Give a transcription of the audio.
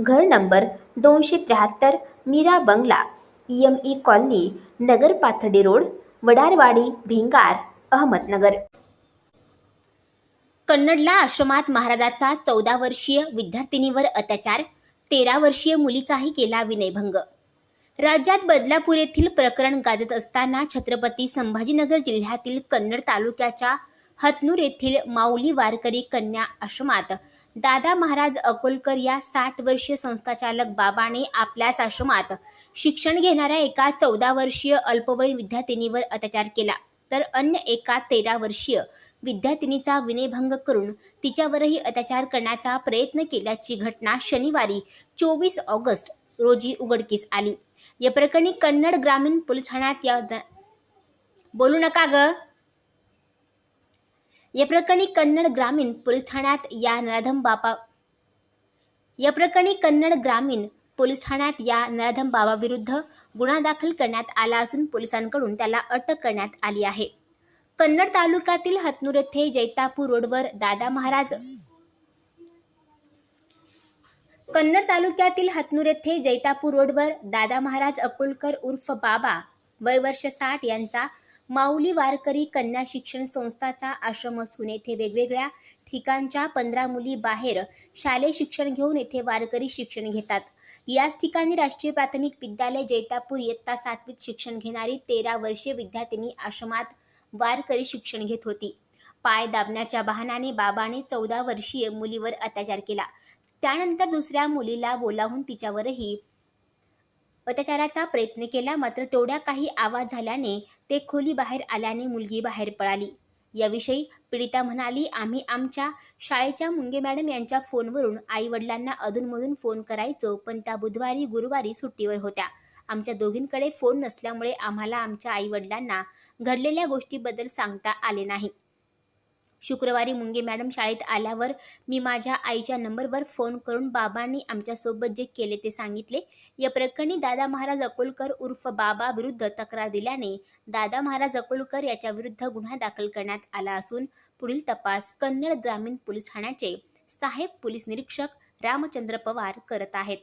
घर नंबर दोनशे त्र्याहत्तर मीरा बंगला एम ई कॉलनी नगर पाथडी रोड वडारवाडी भिंगार अहमदनगर. कन्नडला आश्रमात महाराजाचा चौदा वर्षीय विद्यार्थिनीवर अत्याचार तेरा वर्षीय मुलीचाही केला विनयभंग. राज्यात बदलापूर येथील प्रकरण गाजत असताना छत्रपती संभाजीनगर जिल्ह्यातील कन्नड तालुक्याच्या हतनूर येथील माऊली वारकरी कन्या आश्रमात. दादा महाराज अकोलकर या साठ वर्षीय संस्थाचालक बाबाने आपल्याच आश्रमात शिक्षण घेणाऱ्या एका चौदा वर्षीय अल्पवयीन विद्यार्थिनीवर अत्याचार केला. तर अन्य एका तेरा वर्षीय विद्यार्थिनीचा विनयभंग करून तिच्यावरही अत्याचार करण्याचा प्रयत्न केल्याची घटना शनिवारी चोवीस ऑगस्ट रोजी उघडकीस आली. या प्रकरणी कन्नड ग्रामीण पोलीस ठाण्यात या द- बोलू नका ग. या प्रकरणी कन्नड ग्रामीण पोलीस ठाण्यात या नराधम बापा या प्रकरणी कन्नड ग्रामीण पोलीस ठाण्यात या नराधम बाबाविरुद्ध गुन्हा दाखल करण्यात आला असून पोलिसांकडून त्याला अटक करण्यात आली आहे. कन्नड तालुक्यातील हतनूर येथे जैतापूर रोडवर दादा महाराज कन्नड तालुक्यातील हतनूर येथे जैतापूर रोडवर दादा महाराज अकोलकर उर्फ बाबा वय वर्ष साठ यांचा माऊली वारकरी कन्या शिक्षण संस्थाचा आश्रम असून येथे वेगवेगळ्या ठिकाणच्या पंधरा मुली बाहेर शालेय शिक्षण घेऊन येथे वारकरी शिक्षण घेतात. याच ठिकाणी राष्ट्रीय प्राथमिक विद्यालय जैतापूर इयत्ता सातवीत शिक्षण घेणारी तेरा वर्षीय विद्यार्थिनी आश्रमात वारकरी शिक्षण घेत होती. पाय दाबण्याच्या बहाण्याने बाबाने चौदा वर्षीय मुलीवर अत्याचार केला. त्यानंतर दुसऱ्या मुलीला बोलावून तिच्यावरही अत्याचाराचा प्रयत्न केला मात्र तेवढ्या काही आवाज झाल्याने ते खोली बाहेर आल्याने मुलगी बाहेर पळाली. याविषयी पीडिता म्हणाली आम्ही आमच्या शाळेच्या मुंगे मॅडम यांच्या फोनवरून आईवडिलांना अधूनमधून फोन करायचो पण त्या बुधवारी गुरुवारी सुट्टीवर होत्या. आमच्या दोघींकडे फोन नसल्यामुळे आम्हाला आमच्या आईवडिलांना घडलेल्या गोष्टीबद्दल सांगता आले नाही. शुक्रवारी मुंगे मॅडम शाळेत आल्यावर मी माझ्या आईच्या नंबरवर फोन करून बाबांनी आमच्यासोबत जे केले ते सांगितले. या प्रकरणी दादा महाराज अकोलकर उर्फ बाबा विरुद्ध तक्रार दिल्याने दादा महाराज अकोलकर याच्याविरुद्ध गुन्हा दाखल करण्यात आला असून पुढील तपास कन्नड ग्रामीण पोलीस ठाण्याचे सहाय्यक पोलीस निरीक्षक रामचंद्र पवार करत आहेत.